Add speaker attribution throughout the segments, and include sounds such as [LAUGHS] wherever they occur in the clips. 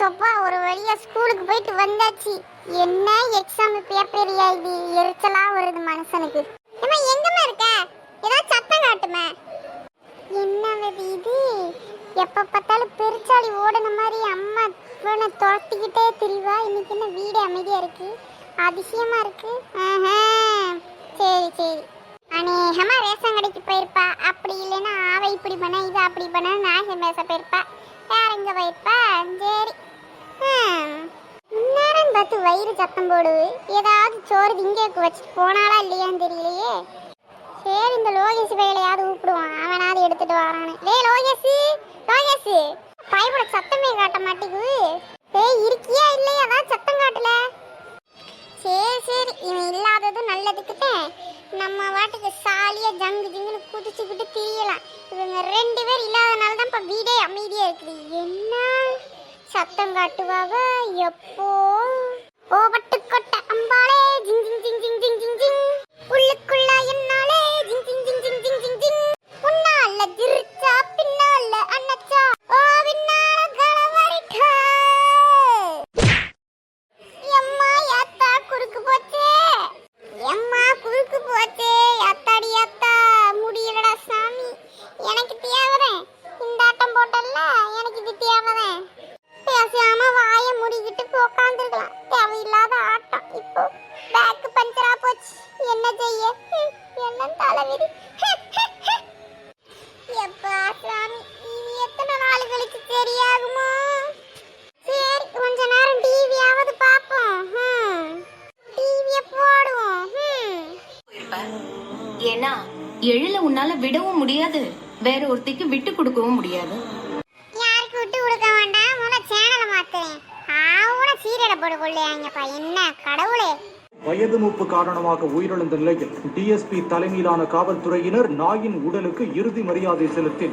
Speaker 1: சொப்பா ஒரு வழியா ஸ்கூலுக்கு போயிட்டு வந்தாச்சு. என்ன எக்ஸாம் பேப்பர் இது? எரிச்சலா வருது மனுஷனுக்கு. ஏமா எங்கம்மா இருக்க? ஏதாவது சத்தம் காட்டுமே என்னது இது? எப்ப பார்த்தாலும் பெருச்சாளி ஓடுன மாதிரி அம்மா இவனை துரத்திக்கிட்டே திரிவா. இன்னைக்கு என்ன வீடு அமைதியா இருக்கு? அதிசயமா இருக்கு. ஆஹா. சரி சரி. அநேகமா ரேஷன் கடைக்கு போயிருப்பா. அப்படி இல்லைன்னா அவ இப்படி பண்ண இது அப்படி பண்ண நாசம் பேச போயிருப்பா. யார் எங்க போயிருப்பா? சரி. இந்நேரம் பார்த்து வயிறு சத்தம் போடுது ஏதாவது சோறு திங்க வச்சுட்டு போனாலா இல்லையான்னு தெரியலையே. சரி இந்த லோகேஷ் பையிலையாவது கூப்பிடுவான் அவனாவது எடுத்துட்டு வரானு. டேய் லோகேஷ் லோகேஷ். பயப்பட சத்தமே காட்ட மாட்டேங்குது. டேய் இருக்கியா இல்லையா? அதான் சத்தம் காட்டல. சரி சரி. இவன் இல்லாதது நல்லதுக்குதான் நம்ம வாட்டுக்கு சாலியா ஜங்கு ஜிங்குன்னு குதிச்சுக்கிட்டு திரியலாம். இவங்க ரெண்டு பேர் இல்லாதனால தான் இப்போ வீடே அமைதியாக இருக்குது. என்ன? சத்தம் காட்டுவாவ எப்போ? ஓ பட்டு
Speaker 2: ஏன்னா எழில உன்னால விடவும் முடியாது. வேற ஒருத்திக்கு விட்டு கொடுக்கவும் முடியாது.
Speaker 1: யாருக்கு விட்டு கொடுக்க வேண்டாம்? முதல்ல சேனலை மாத்துறேன். ஆவுன சீரியலை போட கொள்ளையாங்கப்பா என்ன கடவுளே.
Speaker 3: வயது மூப்பு காரணமாக உயிரிழந்த நிலையில் டிஎஸ்பி தலைமையிலான காவல்துறையினர் நாயின் உடலுக்கு இறுதி மரியாதை செலுத்தி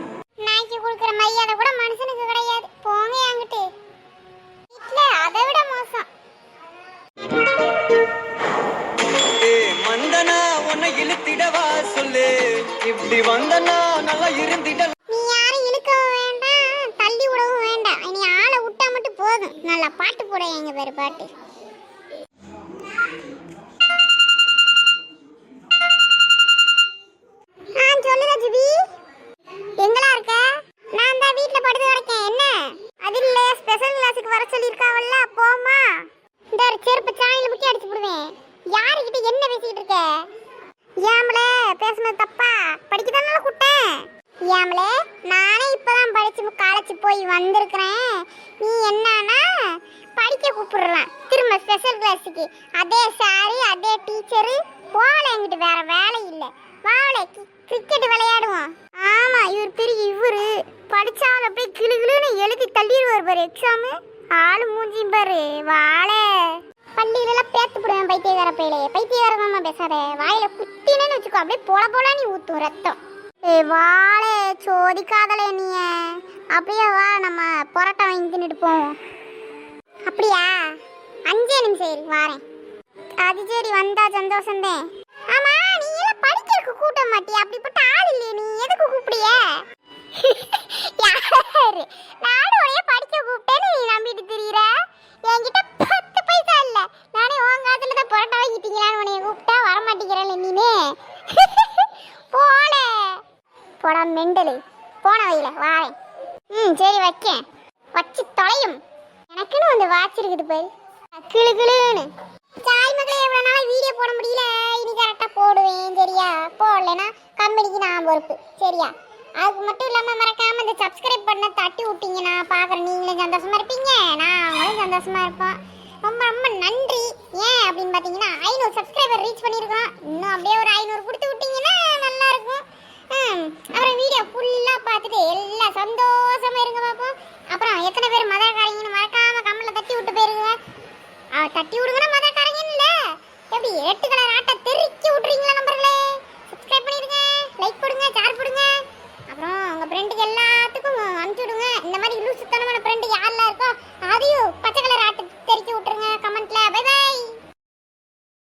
Speaker 4: இப்படி வந்தனா நல்லா இருந்திட்ட
Speaker 1: நீ யாரும் இழுக்கவும் வேண்டாம் தள்ளி விடவும் வேண்டாம். நீ ஆளை விட்டா மட்டும் போதும். நல்லா பாட்டு போட எங்க பேரு பாட்டு. நான் தான் படுத்து என்ன? அது இல்ல ஸ்பெஷல் வர போமா இந்த செருப்பு சாணியில அடிச்சு விடுவேன். யாருக்கிட்ட என்ன பேசிக்கிட்டு இருக்க? பேசுனது தப்பா? படிக்க தானே கூட்டேன் ஏம்ல நானே இப்பதான் படிச்சு காலேஜ் போய் வந்திருக்கிறேன். நீ என்னன்னா படிக்க கூப்பிடுறலாம் திரும்ப ஸ்பெஷல் கிளாஸுக்கு அதே சாரி அதே டீச்சரு போகல என்கிட்ட வேற வேலை இல்லை. வாவல கிரிக்கெட் விளையாடுவோம். ஆமா இவர் பெரிய இவரு. படிச்சாலும் போய் கிளு கிளுன்னு எழுதி தள்ளிடுவார் பாரு எக்ஸாமு ஆளு மூஞ்சியும் பாரு வாழை. பள்ளியிலலாம் பேத்து போடுவேன் பைத்தியக்கார பையிலே பைத்தியக்காரமா பேசாத. வாயில குத்தினேன்னு வச்சுக்கோ. அப்படியே போல போல நீ ஊத்து ரத்தம். ஏய் வாழே சோதிக்காதலே நீ அப்படியே வா நம்ம பரோட்டா வாங்கி தின்னுடுப்போம் அப்படியா? அஞ்சே நிமிஷம் இரு வாரேன். அது சரி வந்தா சந்தோஷம்தான் ஆமா நீ எல்லாம் படிக்கிறதுக்கு கூட்ட மாட்டியா? அப்படிப்பட்ட ஆள் இல்லையே நீ. எதுக்கு கூப்பிடிய? [LAUGHS] யாரு? நான் போன வழியில வாரேன். ம் சரி வைக்கேன். வச்சு தொலையும். எனக்குன்னு வந்து வாட்ச் இருக்குது பாரு. கிளு கிளுன்னு. சாய் மக்களே எவ்வளோ நாள் வீடியோ போட முடியல. இனி கரெக்டாக போடுவேன் சரியா? போடலைன்னா கம்பெனிக்கு நான் பொறுப்பு சரியா? அதுக்கு மட்டும் இல்லாமல் மறக்காம இந்த சப்ஸ்கிரைப் பண்ண தட்டி விட்டீங்கன்னா பார்க்குற நீங்களும் சந்தோஷமா இருப்பீங்க. நாங்களும் சந்தோஷமா இருப்போம். ரொம்ப ரொம்ப நன்றி. ஏன் அப்படின்னு பார்த்தீங்கன்னா ஐநூறு சப்ஸ்கிரைபர் ரீச் பண்ணியிருக்கோம் இன்னும் அப்படியே ஒரு ஐநூறு கொடுத்து தட்டி விடுங்கன்னா மத கரங்கின்ல எப்படி ஏட்டு கலர் ஆட்டை தெறிக்கி விட்றீங்களா நம்பர்களே? சப்ஸ்கிரைப் பண்ணிடுங்க லைக் கொடுங்க ஷேர் கொடுங்க அப்புறம் உங்கள் ஃப்ரெண்டுக்கு எல்லாத்துக்கும் அனுப்பிச்சி விடுங்க. இந்த மாதிரி லூசுத்தனமான ஃப்ரெண்டு யாரெல்லாம் இருக்கோ அதையும் பச்சை கலர் ஆட்டை தெறிக்கி விட்ருங்க கமெண்ட்டில் பை பாய்